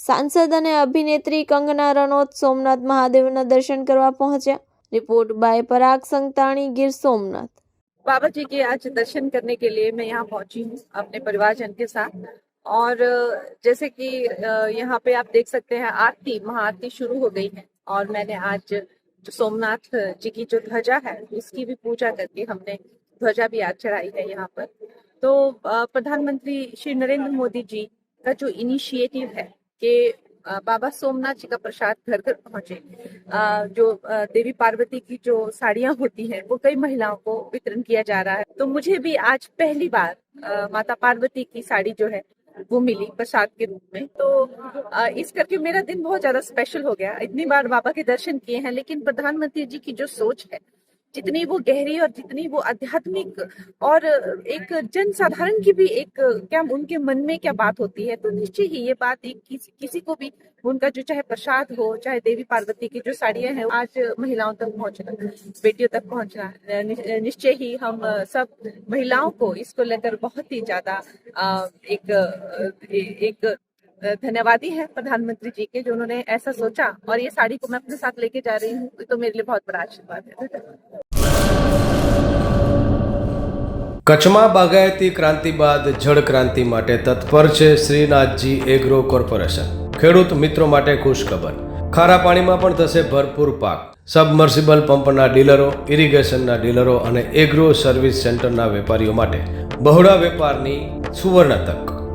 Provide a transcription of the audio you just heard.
સાંસદ અને અભિનેત્રી કંગના રનૌત સોમનાથ મહાદેવના દર્શન કરવા પહોંચ્યા રિપોર્ટ બાય પરાગ સંતાણી ગીર સોમનાથ बाबा जी के आज दर्शन करने के लिए मैं यहाँ पहुंची हूँ अपने परिवारजन के साथ और अ, जैसे कि अ, यहाँ पे आप देख सकते हैं आरती महाआरती शुरू हो गई है और मैंने आज जो सोमनाथ जी की जो ध्वजा है उसकी भी पूजा करके हमने ध्वजा भी आज चढ़ाई है यहाँ पर तो अ, प्रधानमंत्री श्री नरेंद्र मोदी जी का जो इनिशिएटिव है कि बाबा सोमनाथ जी का प्रसाद घर घर पहुँचे जो देवी पार्वती की जो साड़ियाँ होती हैं, वो कई महिलाओं को वितरण किया जा रहा है। तो मुझे भी आज पहली बार माता पार्वती की साड़ी जो है, वो मिली प्रसाद के रूप में। तो इस करके मेरा दिन बहुत ज़्यादा स्पेशल हो गया। इतनी बार बाबा के दर्शन किए हैं, लेकिन प्रधानमंत्री जी की जो सोच है जितनी वो गहरी और जितनी वो आध्यात्मिक और एक जन साधारण की भी एक क्या उनके मन में क्या बात होती है तो निश्चय ही ये बात एक किसी, किसी को भी उनका जो चाहे प्रसाद हो चाहे देवी पार्वती की जो साड़ियाँ हैं आज महिलाओं तक पहुँचना बेटियों तक पहुँचना निश्चय ही हम सब महिलाओं को इसको लेकर बहुत ही ज़्यादा एक एक धन्यवादी है प्रधानमंत्री जी के जो उन्होंने ऐसा सोचा और ये साड़ी को मैं अपने साथ लेके जा रही हूँ तो मेरे लिए बहुत बड़ा आशीर्वाद है धन्यवाद કચ્છમાં બાગાયતી ક્રાંતિ બાદ જળ ક્રાંતિ માટે તત્પર છે શ્રીનાથજી એગ્રો કોર્પોરેશન ખેડૂત મિત્રો માટે ખુશખબર ખારા પાણીમાં પણ થશે ભરપૂર પાક સબમર્સિબલ પંપના ડીલરો ઇરિગેશનના ડીલરો અને એગ્રો સર્વિસ સેન્ટરના વેપારીઓ માટે બહોળા વેપારની સુવર્ણ તક